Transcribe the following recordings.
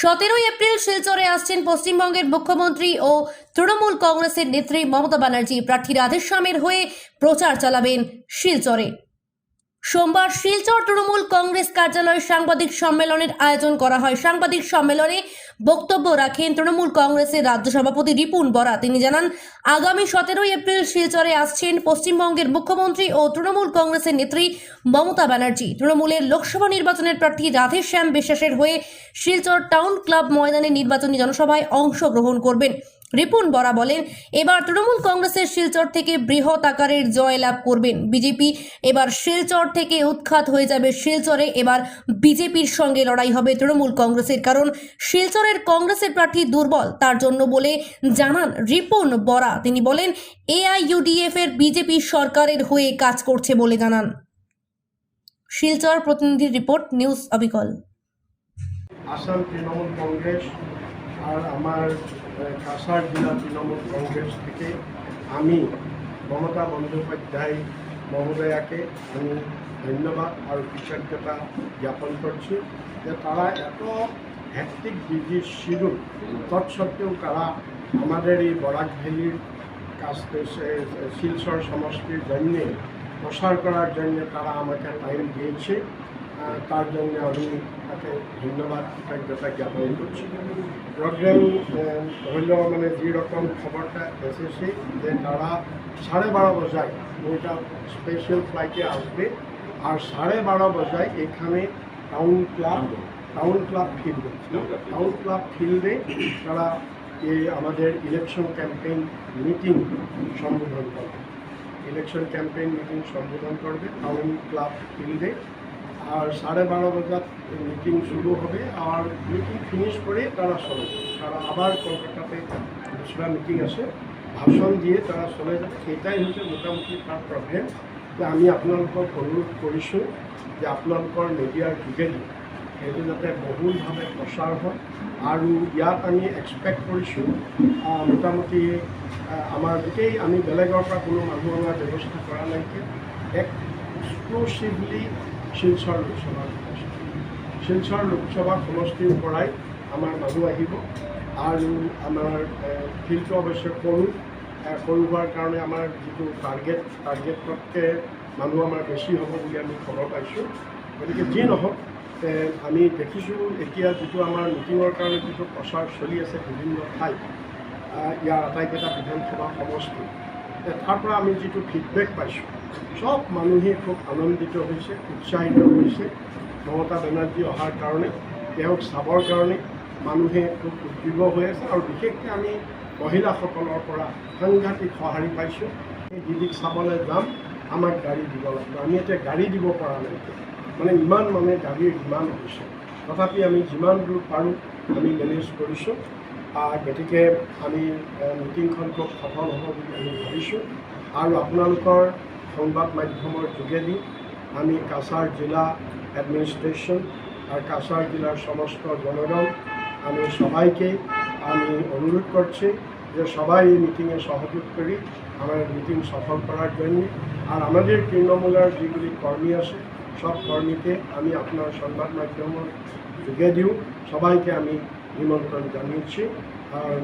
সতেরোই এপ্রিল শিলচরে আসছেন পশ্চিমবঙ্গের মুখ্যমন্ত্রী ও তৃণমূল কংগ্রেসের নেত্রী মমতা ব্যানার্জি। প্রার্থী রাধেশ্যামের হয়ে প্রচার চালাবেন শিলচরে। সোমবার শিলচর তৃণমূল কংগ্রেস কার্যালয়ে সাংবাদিক সম্মেলনের আয়োজন করা হয়। সাংবাদিক সম্মেলনে বক্তব্য রাখেন তৃণমূল কংগ্রেসের রাজ্য সভাপতি রিপুন বরা। তিনি জানান, আগামী সতেরোই এপ্রিল শিলচরে আসছেন পশ্চিমবঙ্গের মুখ্যমন্ত্রী ও তৃণমূল কংগ্রেসের নেত্রী মমতা ব্যানার্জি। তৃণমূলের লোকসভা নির্বাচনের প্রার্থী রাধেশ্যাম বিশ্বাসের হয়ে শিলচর টাউন ক্লাব ময়দানে নির্বাচনী জনসভায় অংশগ্রহণ করবেন। রিপুন বরা বলেন, এবার তৃণমূল কংগ্রেসের শিলচর থেকে বৃহৎ আকারের জয়লাভ করবেন বিজেপি। এবার শিলচর থেকে উৎখাত হয়ে যাবে শিলচরে, এবার বিজেপির সঙ্গে লড়াই হবে তৃণমূল কংগ্রেসের। কারণ শিলচরের কংগ্রেসের প্রার্থী দুর্বল, তার জন্য বলে জানান রিপুন বরা। তিনি বলেন, এআইইউডিএফ এর বিজেপি সরকারের হয়ে কাজ করছে বলে জানান। শিলচর প্রতিনিধির রিপোর্ট, নিউজ অবিকল। আসাম তৃণমূল কংগ্রেস আর আমার কাছাড় জেলা তৃণমূল কংগ্রেস থেকে আমি মমতা বন্দ্যোপাধ্যায় মহোদয়াকে আমি ধন্যবাদ আর কৃতজ্ঞতা জ্ঞাপন করছি যে তারা এত হ্যাকটিক বিজি শিডিউল তৎসত্ত্বেও তারা আমাদের এই বরাক ভ্যালির কাছ শিলচর সমষ্টির জন্যে প্রসার করার জন্য তারা আমাকে টাইম দিয়েছে। তার জন্য আমি তাকে ধন্যবাদ, কৃতজ্ঞতা জ্ঞাপন করছি। প্রোগ্রাম হইল মানে যেরকম খবরটা এসেছে যে তারা সাড়ে বারো বজায় ওইটা স্পেশাল ফ্লাইটে আসবে, আর সাড়ে বারো বজায় এখানে টাউন ক্লাব টাউন ক্লাব ফিল্ডে টাউন ক্লাব ফিল্ডে তারা এই আমাদের ইলেকশন ক্যাম্পেইন মিটিং সম্বোধন করবে। ইলেকশন ক্যাম্পেইন মিটিং সম্বোধন করবে টাউন ক্লাব ফিল্ডে আর সাড়ে বারো বাজার মিটিং শুরু হবে। আর মিটিং ফিনিশ করে তারা চলে তারা আবার কলকাতাতে দুসরা মিটিং আছে। ভাষণ দিয়ে তারা চলে যাবে। এটাই হৈছে মোটামুটি তাৰ প্ৰব্লেম যে আমি আপোনালোকক অনুৰোধ কৰিছোঁ যে আপোনালোকৰ মিডিয়াৰ যোগেদি সেইটো যাতে বহুলভাৱে প্ৰচাৰ হয়। আৰু ইয়াত আমি এক্সপেক্ট কৰিছোঁ মোটামুটি আমাৰ গোটেই আমি বেলেগৰ পৰা কোনো মানুহ অনাৰ ব্যৱস্থা কৰা নাইকিয়া এক এক্সক্লুচিভলি শিলচৰ লোকসভা সমষ্টি শিলচৰ লোকসভা সমষ্টিৰ পৰাই আমাৰ মানুহ আহিব আৰু আমাৰ ফিল্ডটো অৱশ্যে সৰু সৰু হোৱাৰ কাৰণে আমাৰ যিটো টাৰ্গেট টাৰ্গেটতকৈ মানুহ আমাৰ বেছি হ'ব বুলি আমি খবৰ পাইছোঁ। গতিকে যি নহওক আমি দেখিছোঁ এতিয়া যিটো আমাৰ মিটিঙৰ কাৰণে যিটো প্ৰচাৰ চলি আছে বিভিন্ন ঠাইত ইয়াৰ আটাইকেইটা বিধানসভা সমষ্টি তাৰ পৰা আমি যিটো ফিডবেক পাইছোঁ চব মানুহেই খুব আনন্দিত হৈছে উৎসাহিত হৈছে। মমতা বেনাৰ্জী অহাৰ কাৰণে তেওঁক চাবৰ কাৰণে মানুহে খুব উদ্বিগ্ন হৈ আছে আৰু বিশেষকৈ আমি মহিলাসকলৰ পৰা সাংঘাতিক সঁহাৰি পাইছোঁ। এই দিদিক চাবলৈ যাম আমাক গাড়ী দিব লাগিব। আমি এতিয়া গাড়ী দিব পৰা নাই। মানে ইমান মানে গাড়ীৰ ডিমাণ্ড হৈছে। তথাপি আমি যিমান দূৰ পাৰোঁ আমি মেনেজ কৰিছোঁ। গতিকে আমি মিটিংখন খুব সফল হ'ব বুলি আমি ভাবিছোঁ। আৰু আপোনালোকৰ সংবাদ মাধ্যমৰ যোগেদি আমি কাছাৰ জিলা অ্যাডমিনিস্ট্রেশন আর কাছাড় জেলার সমস্ত জনগণ, আমি সবাইকে আমি অনুরোধ করছি যে সবাই এই মিটিংয়ে সহযোগ করি আমার মিটিং সফল করার জন্য আর আমাদের তৃণমূলের যেগুলি কর্মী আছে, সব কর্মীকে আমি আপনার সংবাদ মাধ্যমের যোগেদিও সবাইকে আমি নিমন্ত্রণ জানিয়েছি আর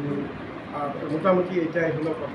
মোটামুটি এটাই হলো কথা।